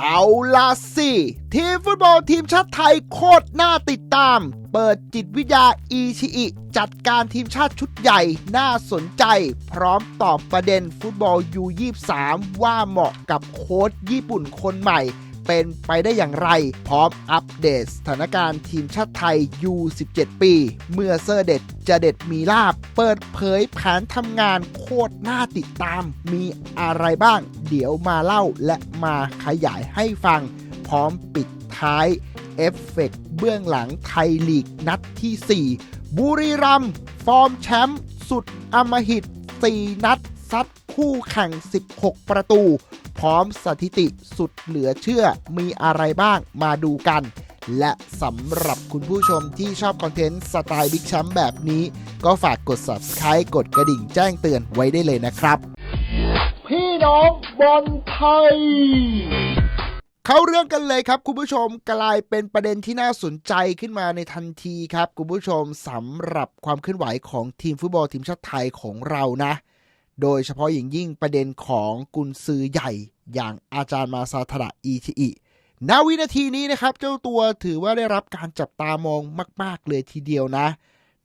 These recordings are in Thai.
เอาล่ะสิ ทีมฟุตบอลทีมชาติไทยโคตรน่าติดตาม เปิดจิตวิทยาอีชิอิ จัดการทีมชาติชุดใหญ่น่าสนใจ พร้อมตอบประเด็นฟุตบอลยู23ว่าเหมาะกับโค้ชญี่ปุ่นคนใหม่ เป็นไปได้อย่างไร พร้อมอัปเดตสถานการณ์ทีมชาติไทย U17 ปี เมื่อเซอร์เด็ดจะเด็ดมีลาบ เปิดเผยแผนทำงานโคตรน่าติดตาม มีอะไรบ้าง เดี๋ยวมาเล่าและมาขยายให้ฟัง พร้อมปิดท้ายเอฟเฟกต์เบื้องหลังไทยลีกนัดที่ 4 บุรีรัมย์ฟอร์มแชมป์สุดอมหิต 4 นัดซัดคู่แข่ง 16 ประตู พร้อมสถิติสุดเหลือเชื่อมีอะไรบ้างมาดูกัน และสำหรับคุณผู้ชมที่ชอบคอนเทนต์สไตล์บิ๊กแชมป์แบบนี้ ก็ฝากกด subscribe กดกระดิ่งแจ้งเตือนไว้ได้เลยนะครับ พี่น้องบอลไทยเข้าเรื่องกันเลยครับคุณผู้ชมกลายเป็นประเด็นที่น่าสนใจขึ้นมาในทันทีครับคุณผู้ชมสำหรับความเคลื่อนไหวของทีมฟุตบอลทีมชาติไทยของเรานะ โดยเฉพาะอย่างยิ่งประเด็นของกุนซือใหญ่ อย่างอาจารย์มาซาทระอีชิอิณวินาทีนี้นะครับ เจ้าตัวถือว่าได้รับการจับตามองมาก ๆ เลยทีเดียวนะ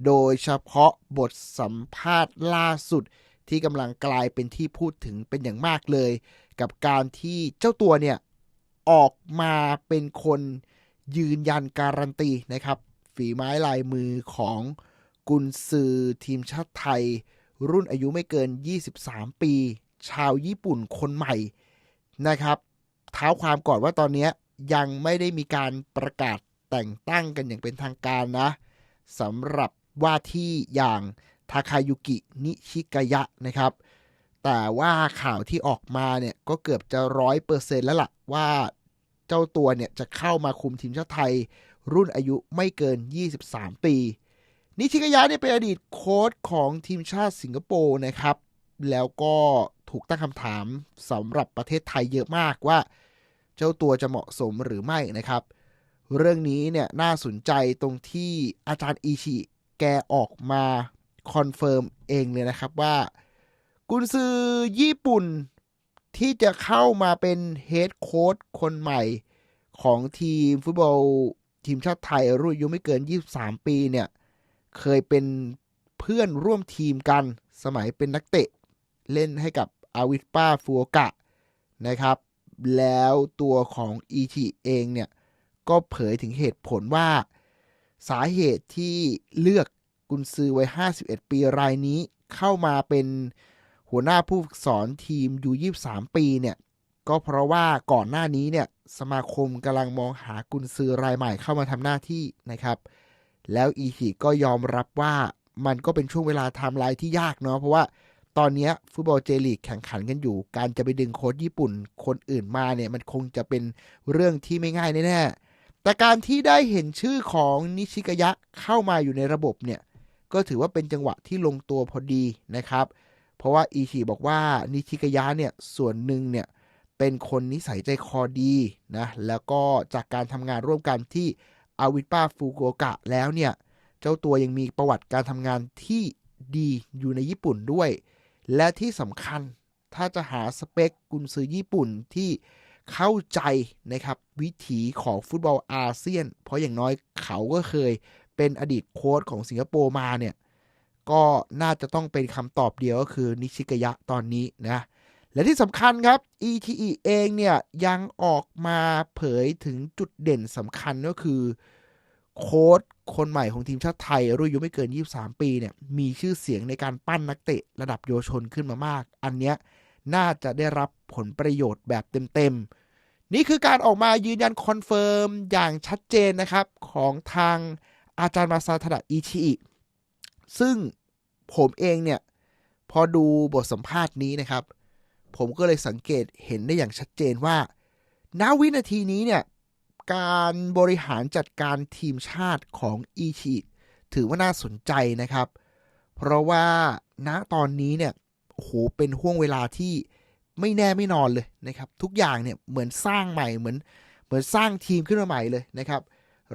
โดยเฉพาะบทสัมภาษณ์ล่าสุดที่กำลังกลายเป็นที่พูดถึงเป็นอย่างมากเลย กับการที่เจ้าตัวเนี่ย ออกมาเป็นคนยืนยันการันตีนะครับ ฝีไม้ลายมือของกุนซือทีมชาติไทย รุ่นอายุไม่เกิน 23 ปี ชาวญี่ปุ่นคนใหม่ นะครับ เท้าความก่อนว่าตอนนี้ยังไม่ได้มีการประกาศแต่งตั้งกันอย่างเป็นทางการนะสำหรับว่าที่อย่างทาคายุกินิชิกายะนะครับ แต่ว่าข่าวที่ออกมาเนี่ยก็เกือบจะร้อยเปอร์เซ็นต์แล้วล่ะว่าเจ้าตัวเนี่ยจะเข้ามาคุมทีมชาติไทย รุ่นอายุไม่เกิน 23 ปี นิชิกายะเนี่ยเป็นอดีตโค้ชของทีมชาติสิงคโปร์นะครับ แล้วก็ ถูกตั้งคำถามสำหรับประเทศไทยเยอะมากว่า เจ้าตัวจะเหมาะสมหรือไม่นะครับ เรื่องนี้เนี่ยน่าสนใจตรงที่อาจารย์อีชิแกออกมาคอนเฟิร์มเองเลยนะครับว่า กุนซือญี่ปุ่นที่จะเข้ามาเป็นเฮดโค้ชคนใหม่ของทีมฟุตบอลทีมชาติไทยรุ่นอายุไม่เกิน 23 ปีเนี่ย เคยเป็นเพื่อนร่วมทีมกันสมัยเป็นนักเตะ เล่นให้กับ อาวิสปาฟูโอกะนะครับ แล้วตัวของอีทีเองเนี่ย ก็เผยถึงเหตุผลว่า สาเหตุที่เลือกกุนซือไว้51 ปีรายนี้เข้ามาเป็นหัวหน้าผู้ฝึกสอนทีมยู23 ปีเนี่ย ก็เพราะว่าก่อนหน้านี้เนี่ย สมาคมกำลังมองหากุนซือรายใหม่เข้ามาทำหน้าที่นะครับ แล้วอีทีก็ยอมรับว่ามันก็เป็นช่วงเวลาไทม์ไลน์ที่ยากเนาะเพราะว่า ตอนนี้ฟุตบอลเจลีกแข่งขันกันอยู่ การจะไปดึงโค้ชญี่ปุ่นคนอื่นมาเนี่ย มันคงจะเป็นเรื่องที่ไม่ง่ายแน่ๆแต่การที่ได้เห็นชื่อของนิชิกายะเข้ามาอยู่ในระบบเนี่ย ก็ถือว่าเป็นจังหวะที่ลงตัวพอดีนะครับ เพราะว่าอีชีบอกว่านิชิกายะเนี่ยส่วนหนึ่งเนี่ยเป็นคนนิสัยใจคอดีนะแล้วก็จากการทำงานร่วมกันที่อาวิป้าฟูโกกะแล้วเนี่ย เจ้าตัวยังมีประวัติการทำงานที่ดีอยู่ในญี่ปุ่นด้วย และที่สำคัญถ้าจะหาสเปคกุนซือญี่ปุ่นที่เข้าใจนะครับวิถีของฟุตบอลอาเซียน เพราะอย่างน้อยเขาก็เคยเป็นอดีตโค้ชของสิงคโปร์มาเนี่ยก็น่าจะต้องเป็นคำตอบเดียวก็คือนิชิกยะตอนนี้นะและที่สำคัญครับ ETE เองเนี่ยยังออกมาเผยถึงจุดเด่นสำคัญก็คือ โค้ชคนใหม่ของทีมชาติไทยรุ่นอายุไม่เกิน 23 ปีเนี่ยมีชื่อเสียงในการปั้นนักเตะระดับเยาวชนขึ้นมามาก อันเนี้ยน่าจะได้รับผลประโยชน์แบบเต็มๆ นี่คือการออกมายืนยันคอนเฟิร์มอย่างชัดเจนนะครับ ของทางอาจารย์มาซาทดะอิชิอิซึ่งผมเองเนี่ย พอดูบทสัมภาษณ์นี้นะครับ ผมก็เลยสังเกตเห็นได้อย่างชัดเจนว่า ณวินาทีนี้เนี่ย การบริหารจัดการทีมชาติของอีชิถือว่าน่าสนใจนะครับ เพราะว่าณตอนนี้เนี่ยโอ้โหเป็นห่วงเวลาที่ไม่แน่ไม่นอนเลยนะครับ ทุกอย่างเนี่ยเหมือนสร้างใหม่เหมือนเหมือนสร้างทีมขึ้นมาใหม่เลยนะครับ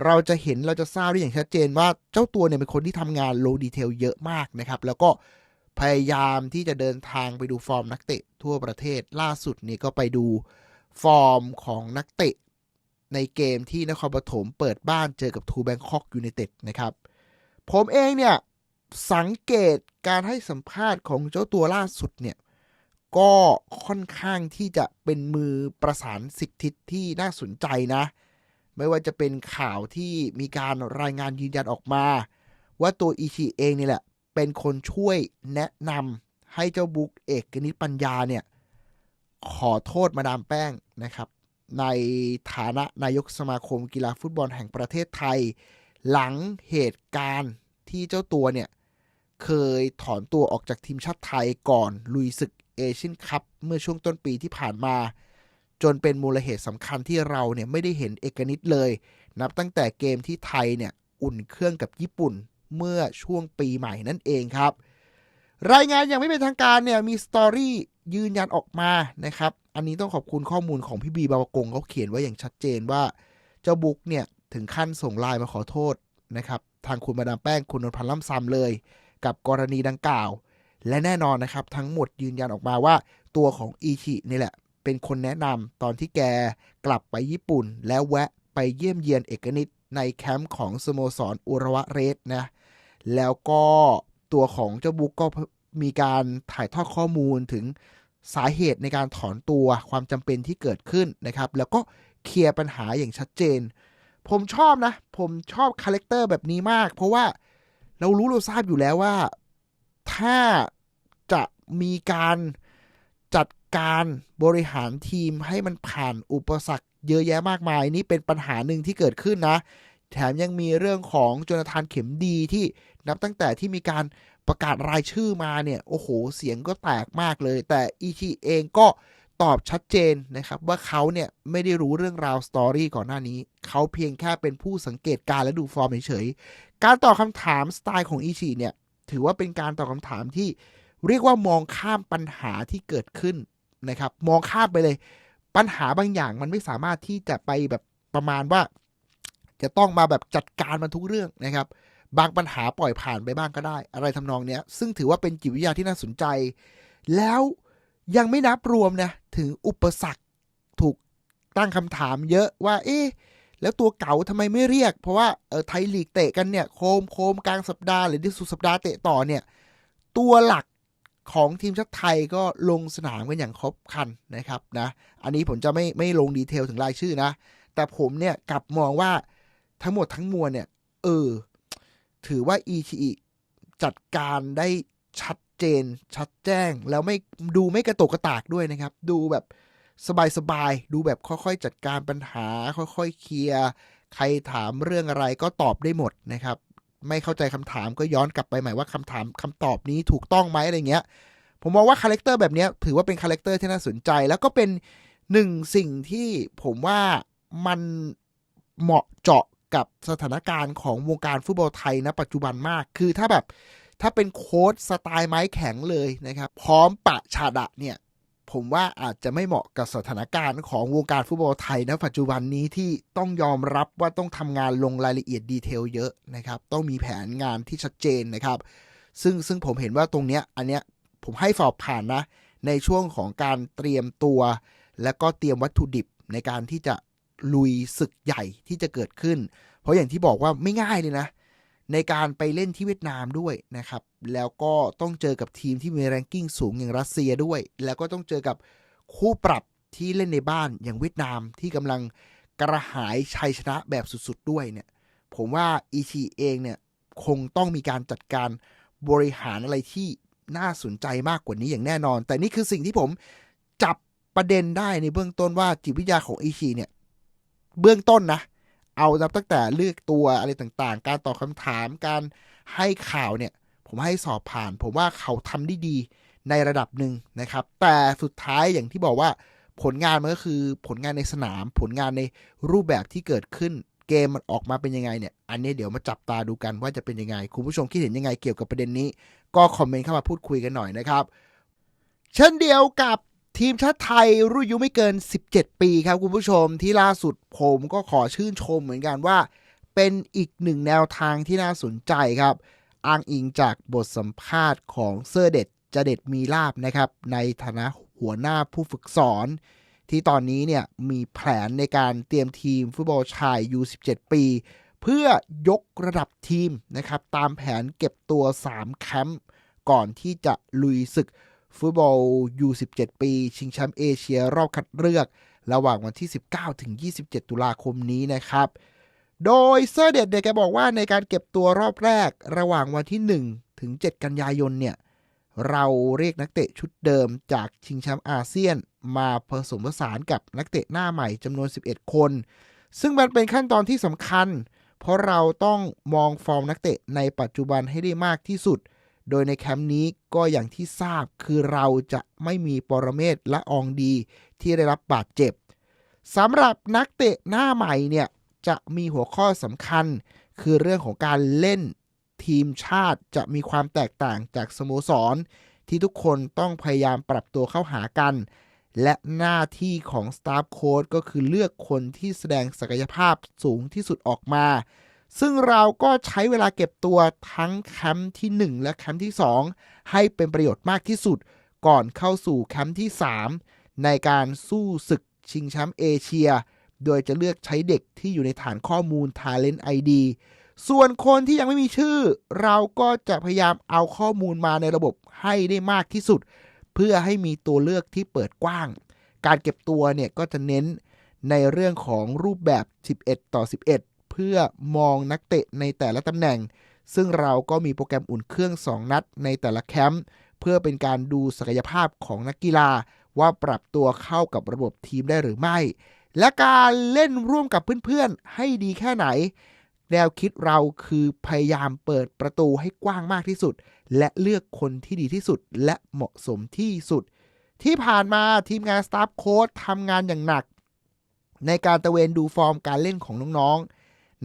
เราจะเห็นเราจะทราบได้อย่างชัดเจนว่าเจ้าตัวเนี่ยเป็นคนที่ทำงานโลดีเทลเยอะมากนะครับ แล้วก็พยายามที่จะเดินทางไปดูฟอร์มนักเตะทั่วประเทศล่าสุดนี่ก็ไปดูฟอร์มของนักเตะ ในเกมที่นครปฐมเปิดบ้านเจอกับทูแบงคอกยู n นเต็ดนะครับ ผมเองเนี่ย สังเกตการให้สัมภาษณ์ของเจ้าตัวล่าสุดเนี่ย ก็ค่อนข้างที่จะเป็นมือประสานสิบทิที่น่าสนใจนะ ไม่ว่าจะเป็นข่าวที่มีการรายงานยืนยันออกมา ว่าตัวอิชิเองนี่แหละ เป็นคนช่วยแนะนำให้เจ้าบุ๊กเอกนิตปัญญาเนี่ย ขอโทษมาดามแป้งนะครับ ในฐานะนายกสมาคมกีฬาฟุตบอลแห่งประเทศไทย หลังเหตุการณ์ที่เจ้าตัวเนี่ย เคยถอนตัวออกจากทีมชาติไทยก่อนลุยศึกเอเชียนคัพเมื่อช่วงต้นปีที่ผ่านมา จนเป็นมูลเหตุสำคัญที่เราเนี่ยไม่ได้เห็นเอกนิตเลย นับตั้งแต่เกมที่ไทยเนี่ยอุ่นเครื่องกับญี่ปุ่นเมื่อช่วงปีใหม่นั่นเองครับ รายงานยังไม่เป็นทางการเนี่ยมีสตอรี่ยืนยันออกมานะครับ อันนี้ต้องขอบคุณข้อมูลของพี่บีบาวกงเขาเขียนไว้อย่างชัดเจนว่า เจ้าบุ๊กเนี่ยถึงขั้นส่งไลน์มาขอโทษนะครับทางคุณมาดามแป้งคุณนนพันธ์ล่ำซำเลย กับกรณีดังกล่าว และแน่นอนนะครับ ทั้งหมดยืนยันออกมาว่า ตัวของอีชินี่แหละ เป็นคนแนะนำตอนที่แกกลับไปญี่ปุ่น แล้วแวะไปเยี่ยมเยียนเอกนิตในแคมป์ของสโมสรอุระวะเรสนะแล้วก็ตัวของเจ้าบุ๊กก็มีการถ่ายทอดข้อมูลถึง สาเหตุในการถอนตัวความจำเป็นที่เกิดขึ้นนะครับ แล้วก็เคลียร์ปัญหาอย่างชัดเจน ผมชอบนะ ผมชอบคาแรคเตอร์แบบนี้มาก เพราะว่าเรารู้เราทราบอยู่แล้วว่า ถ้าจะมีการจัดการบริหารทีมให้มันผ่านอุปสรรคเยอะแยะมากมาย นี่เป็นปัญหาหนึ่งที่เกิดขึ้นนะ แถมยังมีเรื่องของจนาธานเข็มดีที่นับตั้งแต่ที่มีการ ประกาศรายชื่อมาเนี่ย โอ้โห เสียงก็แตกมากเลย แต่อีทีเองก็ตอบชัดเจนนะครับว่าเขาเนี่ยไม่ได้รู้เรื่องราวสตอรี่ก่อนหน้านี้ เขาเพียงแค่เป็นผู้สังเกตการและดูฟอร์มเฉยๆ การตอบคำถามสไตล์ของอีชีเนี่ย ถือว่าเป็นการตอบคำถามที่เรียกว่ามองข้ามปัญหาที่เกิดขึ้นนะครับ มองข้ามไปเลย ปัญหาบางอย่างมันไม่สามารถที่จะไปแบบประมาณว่า จะต้องมาแบบจัดการมันทุกเรื่องนะครับ บางปัญหาปล่อยผ่านไปบ้างก็ได้ อะไรทำนองเนี้ย ซึ่งถือว่าเป็นจิตวิทยาที่น่าสนใจ แล้วยังไม่นับรวมนะถึงอุปสรรคถูกตั้งคำถามเยอะว่า เอ๊ะแล้วตัวเก่าทำไมไม่เรียก เพราะว่าเออไทยลีกเตะกันเนี่ยโคมโคมกลางสัปดาห์หรือที่สุดสัปดาห์เตะต่อเนี่ย ตัวหลักของทีมชาติไทยก็ลงสนามกันอย่างครบคันนะครับนะ อันนี้ผมจะไม่ไม่ลงดีเทลถึงรายชื่อนะ แต่ผมเนี่ยกลับมองว่าทั้งหมดทั้งมวลเนี่ย เออ ถือว่า ETE จัดการได้ชัดเจน ชัดแจ้ง แล้วไม่ดูไม่กระตกกระตากด้วยนะครับ ดูแบบสบายๆ ดูแบบค่อยๆ จัดการปัญหา ค่อยๆ เคลียร์ ใครถามเรื่องอะไรก็ตอบได้หมดนะครับ ไม่เข้าใจคำถามก็ย้อนกลับไปใหม่ว่าคำถามคำตอบนี้ถูกต้องไหมอะไรเงี้ย ผมมองว่าคาแรคเตอร์แบบนี้ถือว่าเป็นคาแรคเตอร์ที่น่าสนใจ แล้วก็เป็นหนึ่งสิ่งที่ผมว่ามันเหมาะเจาะ กับสถานการณ์ของวงการฟุตบอลไทยณปัจจุบันมาก คือถ้าแบบถ้าเป็นโค้ดสไตล์ไม้แข็งเลยนะครับ พร้อมปะชาดะเนี่ย ผมว่าอาจจะไม่เหมาะกับสถานการณ์ของวงการฟุตบอลไทยณปัจจุบันนี้ที่ต้องยอมรับว่าต้องทำงานลงรายละเอียดดีเทลเยอะนะครับ ต้องมีแผนงานที่ชัดเจนนะครับ ซึ่งซึ่งผมเห็นว่าตรงเนี้ยอันเนี้ยผมให้สอบผ่านนะ ในช่วงของการเตรียมตัว และก็เตรียมวัตถุดิบในการที่จะ ลุยศึกใหญ่ที่จะเกิดขึ้น เพราะอย่างที่บอกว่าไม่ง่ายเลยนะ ในการไปเล่นที่เวียดนามด้วยนะครับ แล้วก็ต้องเจอกับทีมที่มีแรงกิ้งสูงอย่างรัสเซียด้วย แล้วก็ต้องเจอกับคู่ปรับที่เล่นในบ้านอย่างเวียดนามที่กำลังกระหายชัยชนะแบบสุดๆด้วยเนี่ย ผมว่าอีชีเองเนี่ยคงต้องมีการจัดการบริหารอะไรที่น่าสนใจมากกว่านี้อย่างแน่นอน แต่นี่คือสิ่งที่ผมจับประเด็นได้ในเบื้องต้นว่าจิตวิทยาของอีชีเนี่ย เบื้องต้นนะ เอานับตั้งแต่เลือกตัวอะไรต่างๆ การตอบคำถามการให้ข่าวเนี่ย ผมให้สอบผ่าน ผมว่าเขาทำได้ดีในระดับหนึ่งนะครับ แต่สุดท้ายอย่างที่บอกว่าผลงานมันก็คือผลงานในสนาม ผลงานในรูปแบบที่เกิดขึ้นเกมมันออกมาเป็นยังไงเนี่ย อันนี้เดี๋ยวมาจับตาดูกันว่าจะเป็นยังไง คุณผู้ชมคิดเห็นยังไงเกี่ยวกับประเด็นนี้ ก็คอมเมนต์เข้ามาพูดคุยกันหน่อยนะครับ เช่นเดียวกับ ทีมชาติไทยรุ่นอายุไม่เกิน 17 ปีครับคุณผู้ชมที่ล่าสุดผมก็ขอชื่นชมเหมือนกันว่า เป็นอีกหนึ่งแนวทางที่น่าสนใจครับ อ้างอิงจากบทสัมภาษณ์ของเซอร์เด็ดจะเด็ดมีลาบนะครับ ในฐานะหัวหน้าผู้ฝึกสอน ที่ตอนนี้เนี่ยมีแผนในการเตรียมทีมฟุตบอลชาย U17 ปี เพื่อยกระดับทีมนะครับ ตามแผนเก็บตัว 3 แคมป์ก่อนที่จะลุยศึก ฟุตบอล U17 ปี ชิงแชมป์เอเชียรอบคัดเลือก ระหว่างวันที่ 19 ถึง 27 ตุลาคมนี้นะครับ โดยเซอร์เด็ดเนี่ยแกบอกว่าในการเก็บตัวรอบแรก ระหว่างวันที่ 1 ถึง 7 กันยายนเนี่ย เราเรียกนักเตะชุดเดิมจากชิงแชมป์อาเซียน มาผสมผสานกับนักเตะหน้าใหม่จำนวน 11 คน ซึ่งมันเป็นขั้นตอนที่สำคัญ เพราะเราต้องมองฟอร์มนักเตะในปัจจุบันให้ได้มากที่สุด โดยในแคมป์นี้ก็อย่างที่ทราบคือเราจะไม่มีปรเมศและอองดีที่ได้รับบาดเจ็บสำหรับนักเตะหน้าใหม่เนี่ยจะมีหัวข้อสำคัญ คือเรื่องของการเล่นทีมชาติจะมีความแตกต่างจากสโมสร ที่ทุกคนต้องพยายามปรับตัวเข้าหากัน และหน้าที่ของสตาฟโค้ดก็คือเลือกคนที่แสดงศักยภาพสูงที่สุดออกมา ซึ่งเราก็ใช้เวลาเก็บตัวทั้งแคมป์ที่ 1 และแคมป์ที่ 2 ให้เป็นประโยชน์มากที่สุด ก่อนเข้าสู่แคมป์ที่ 3 ในการสู้ศึกชิงแชมป์เอเชีย โดยจะเลือกใช้เด็กที่อยู่ในฐานข้อมูล Talent ID ส่วนคนที่ยังไม่มีชื่อ เราก็จะพยายามเอาข้อมูลมาในระบบให้ได้มากที่สุด เพื่อให้มีตัวเลือกที่เปิดกว้าง การเก็บตัวเนี่ยก็จะเน้นในเรื่องของรูปแบบ 11 ต่อ 11เพื่อมองนักเตะในแต่ละตำแหน่ง ซึ่งเราก็มีโปรแกรมอุ่นเครื่อง 2 นัดในแต่ละแคมป์เพื่อเป็นการดูศักยภาพของนักกีฬา ว่าปรับตัวเข้ากับระบบทีมได้หรือไม่ และการเล่นร่วมกับเพื่อนๆ ให้ดีแค่ไหน แนวคิดเราคือพยายามเปิดประตูให้กว้างมากที่สุด และเลือกคนที่ดีที่สุดและเหมาะสมที่สุด ที่ผ่านมาทีมงานสตาฟโค้ดทำงานอย่างหนักในการตะเวนดูฟอร์มการเล่นของน้อง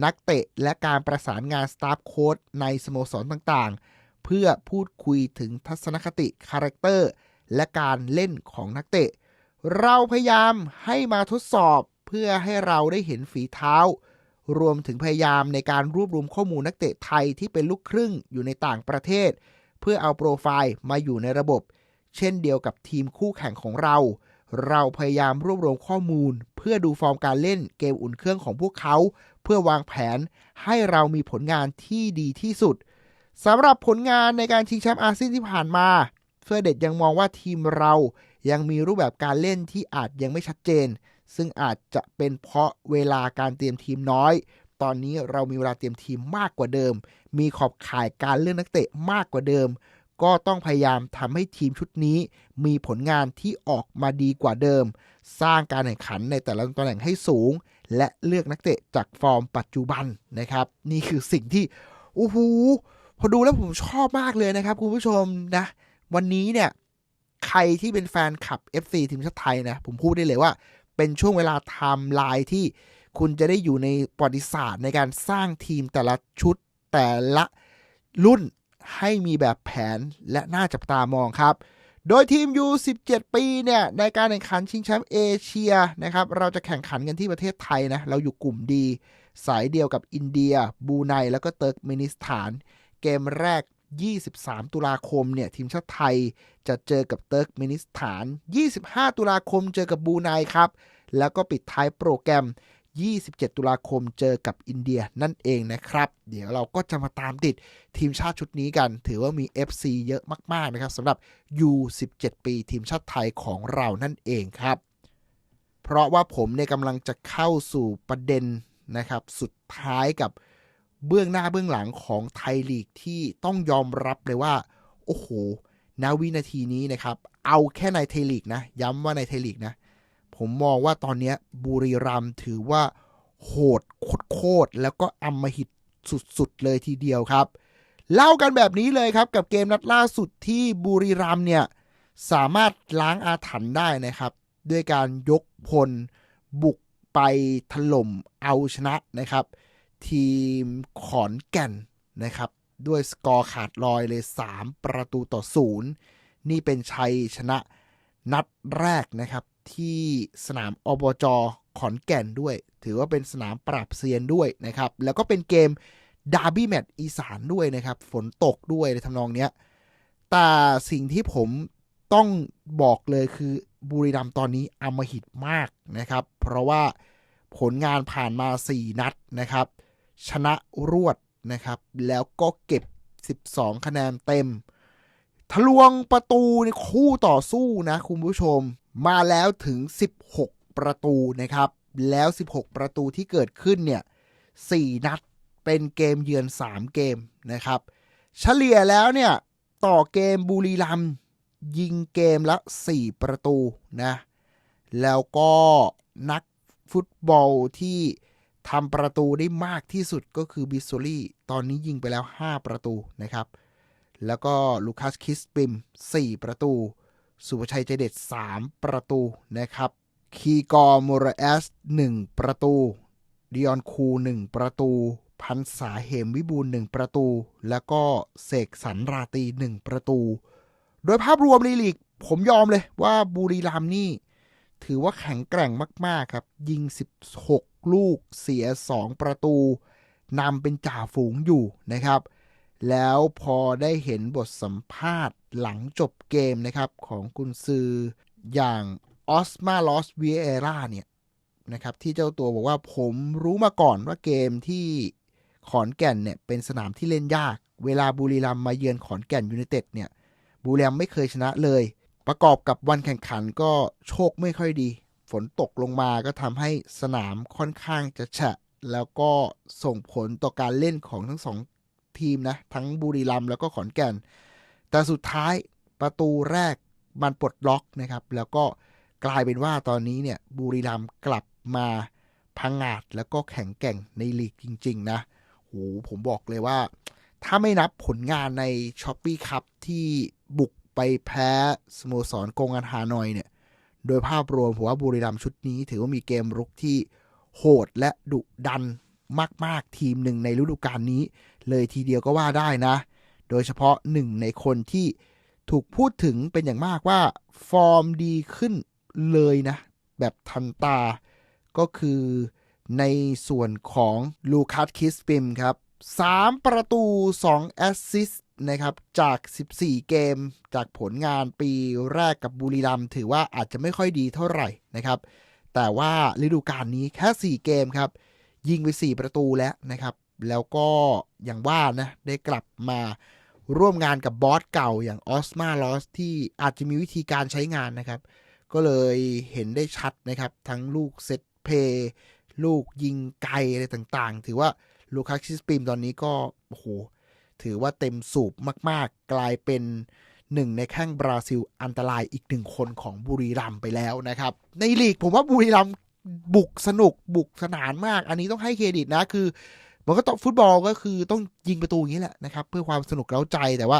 นักเตะและการประสานงานสตาฟโค้ดในสโมสรต่างๆ เพื่อพูดคุยถึงทัศนคติคาแรคเตอร์และการเล่นของนักเตะ เราพยายามให้มาทดสอบเพื่อให้เราได้เห็นฝีเท้า รวมถึงพยายามในการรวบรวมข้อมูลนักเตะไทยที่เป็นลูกครึ่งอยู่ในต่างประเทศ เพื่อเอาโปรไฟล์มาอยู่ในระบบ เช่นเดียวกับทีมคู่แข่งของเรา เราพยายามรวบรวมข้อมูล เพื่อดูฟอร์มการเล่นเกมอุ่นเครื่องของพวกเขา เพื่อวางแผนให้เรามีผลงานที่ดีที่สุดสำหรับผลงานในการชิงแชมป์อาเซียนที่ผ่านมา เฟอร์เดตยังมองว่าทีมเรายังมีรูปแบบการเล่นที่อาจยังไม่ชัดเจน ซึ่งอาจจะเป็นเพราะเวลาการเตรียมทีมน้อย ตอนนี้เรามีเวลาเตรียมทีมมากกว่าเดิม มีขอบข่ายการเลือกนักเตะมากกว่าเดิม ก็ต้องพยายามทำให้ทีมชุดนี้ มีผลงานที่ออกมาดีกว่าเดิม สร้างการแข่งขันในแต่ละตำแหน่งให้สูง และเลือกนักเตะจากฟอร์มปัจจุบันนะครับ นี่คือสิ่งที่โอ้โหพอดูแล้วผมชอบมากเลยนะครับคุณผู้ชมนะ วันนี้เนี่ย ใครที่เป็นแฟนคลับ FC ทีมชาติไทยนะ ผมพูดได้เลยว่า เป็นช่วงเวลาไทม์ไลน์ที่คุณจะได้อยู่ในประวัติศาสตร์ในการสร้างทีมแต่ละชุดแต่ละรุ่นให้มีแบบแผนและน่าจับตามองครับ โดยทีม U17 ปีเนี่ยในการแข่งขันชิงแชมป์เอเชียนะครับเราจะแข่งขันกันที่ประเทศไทยนะเราอยู่กลุ่มดี สายเดียวกับอินเดียบูไนแล้วก็เติร์กเมนิสถาน เกมแรก 23 ตุลาคมเนี่ยทีมชาติไทยจะเจอกับเติร์กเมนิสถาน 25 ตุลาคมเจอกับบูไนครับแล้วก็ปิดท้ายโปรแกรม 27 ตุลาคมเจอกับอินเดียนั่นเองนะครับ เดี๋ยวเราก็จะมาตามติดทีมชาติชุดนี้กัน ถือว่ามี FC เยอะมากๆนะครับสำหรับ U17 ปีทีมชาติไทยของเรานั่นเองครับ เพราะว่าผมเนี่ยกำลังจะเข้าสู่ประเด็นนะครับ สุดท้ายกับเบื้องหน้าเบื้องหลังของไทยลีกที่ต้องยอมรับเลยว่า โอ้โหณวินาทีนี้นะครับ เอาแค่ในไทยลีกนะ ย้ำว่าในไทยลีกนะ ผมมองว่าตอนนี้บุรีรัมถือว่าโหดโคตรแล้วก็อำมหิตสุดๆเลยทีเดียวครับ เล่ากันแบบนี้เลยครับกับเกมนัดล่าสุดที่บุรีรัมเนี่ยสามารถล้างอาถรรพ์ได้นะครับ ด้วยการยกพลบุกไปถล่มเอาชนะนะครับ ทีมขอนแก่นนะครับ ด้วยสกอร์ขาดลอยเลย 3 ประตูต่อศูนย์นี่เป็นชัยชนะนัดแรกนะครับ ที่สนามอบจขอนแก่นด้วย ถือว่าเป็นสนามปราบเซียนด้วยนะครับ แล้วก็เป็นเกมดาร์บี้แมตช์อีสานด้วยนะครับ ฝนตกด้วยในทำนองเนี้ย แต่สิ่งที่ผมต้องบอกเลยคือบุรีรัมย์ตอนนี้อำมหิตมากนะครับ เพราะว่าผลงานผ่านมา 4 นัดนะครับ ชนะรวดนะครับ แล้วก็เก็บ 12 คะแนนเต็ม ทะลวงประตูในคู่ต่อสู้นะคุณผู้ชม มาแล้วถึง 16 ประตูนะครับ แล้ว 16 ประตูที่เกิดขึ้นเนี่ย4นัดเป็นเกมเยือน 3 เกมนะครับ เฉลี่ยแล้วเนี่ย ต่อเกมบุรีรัมยิงเกมละ 4 ประตูนะ แล้วก็นักฟุตบอลที่ทำประตูได้มากที่สุดก็คือบิสโซลี่ตอนนี้ยิงไปแล้ว 5 ประตูนะครับ แล้วก็ลูคัสคิสปิม 4 ประตู สุภชัยใจเด็ด 3 ประตูนะครับ คีกอร์โมรเอส 1 ประตูดิออนคู 1 ประตู พันษาเหมวิบูล1ประตู แล้วก็เสกสรรราตี 1 ประตู โดยภาพรวมในลีก ผมยอมเลยว่าบุรีรัมย์นี่ ถือว่าแข็งแกร่งมาก ๆ ครับ ยิง 16 ลูกเสีย 2 ประตูนำเป็นจ่าฝูงอยู่นะครับ แล้วพอได้เห็นบทสัมภาษณ์หลังจบเกมนะครับ ของกุนซืออย่างออสมาลอสเวีเอราเนี่ยนะครับที่เจ้าตัวบอกว่าผมรู้มาก่อนว่าเกมที่ขอนแก่นเนี่ยเป็นสนามที่เล่นยาก เวลาบุรีรัมมาเยือนขอนแก่นยูไนเต็ดเนี่ยบุรีรัมไม่เคยชนะเลย ประกอบกับวันแข่งขันก็โชคไม่ค่อยดี ฝนตกลงมาก็ทำให้สนามค่อนข้างจะแฉะ แล้วก็ส่งผลต่อการเล่นของทั้งสอง ทีมนะ ทั้งบุรีรัมย์แล้วก็ขอนแก่น แต่สุดท้ายประตูแรกมันปลดล็อกนะครับ แล้วก็กลายเป็นว่าตอนนี้เนี่ยบุรีรัมย์กลับมาพังงาดแล้วก็แข็งแกร่งในลีกจริง ๆ นะโหผมบอกเลยว่า ถ้าไม่นับผลงานในช้อปปี้คัพที่บุกไปแพ้สโมสรกงอันฮานอยเนี่ย โดยภาพรวมผมว่าบุรีรัมย์ชุดนี้ ถือว่ามีเกมรุกที่โหดและดุดันมาก ๆ ทีมหนึ่งในฤดูกาลนี้ เลยทีเดียวก็ว่าได้นะ โดยเฉพาะหนึ่งในคนที่ถูกพูดถึงเป็นอย่างมากว่า ฟอร์มดีขึ้นเลยนะ แบบทันตา ก็คือในส่วนของลูคัสคิสปิมครับ 3 ประตู 2 แอสซิสต์นะครับจาก 14 เกม จากผลงานปีแรกกับบุรีรัมถือว่าอาจจะไม่ค่อยดีเท่าไหร่นะครับ แต่ว่าฤดูกาลนี้แค่ 4 เกมครับ ยิงไป 4 ประตูแล้วนะครับ แล้วก็อย่างว่านะได้กลับมาร่วมงานกับบอสเก่าอย่างออสมาลอสที่อาจจะมีวิธีการใช้งานนะครับ ก็เลยเห็นได้ชัดนะครับ ทั้งลูกเซตเพย์ลูกยิงไกลอะไรต่างๆ ถือว่าลูคัสคิสปิมตอนนี้ก็โอ้โหถือว่าเต็มสูบมากๆ กลายเป็นหนึ่งในแข้งบราซิลอันตรายอีกหนึ่งคนของบุรีรัมไปแล้วนะครับ ในลีกผมว่าบุรีรัมบุกสนุกบุกสนานมาก อันนี้ต้องให้เครดิตนะคือ มันก็ต้องฟุตบอลก็คือต้องยิงประตูอย่างนี้แหละนะครับ เพื่อความสนุกเร้าใจแต่ว่า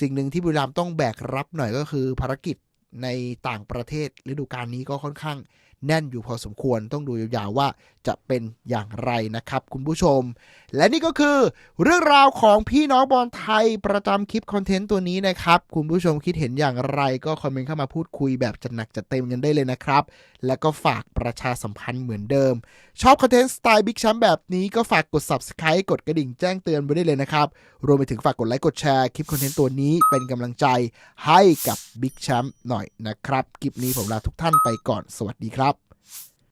สิ่งหนึ่งที่บุรีรัมย์ต้องแบกรับหน่อยก็คือภารกิจในต่างประเทศฤดูกาลนี้ก็ค่อนข้างแน่นอยู่พอสมควรต้องดูยาวๆว่าจะเป็นอย่างไรนะครับคุณผู้ชม และนี่ก็คือ เรื่องราวของพี่น้องบอลไทยประจำคลิปคอนเทนต์ตัวนี้นะครับ คุณผู้ชมคิดเห็นอย่างไรก็คอมเมนต์เข้ามาพูดคุยแบบจัดหนักจัดเต็มกันได้เลยนะครับ แล้วก็ฝากประชาสัมพันธ์เหมือนเดิม ชอบคอนเทนต์สไตล์บิ๊กแชมป์แบบนี้ก็ฝากกด subscribe กดกระดิ่งแจ้งเตือนไว้ได้เลยนะครับ รวมไปถึงฝากกดไลค์กดแชร์คลิปคอนเทนต์ตัวนี้เป็นกำลังใจให้กับบิ๊กแชมป์หน่อยนะครับคลิปนี้ผมลาทุกท่านไปก่อนสวัสดีครับ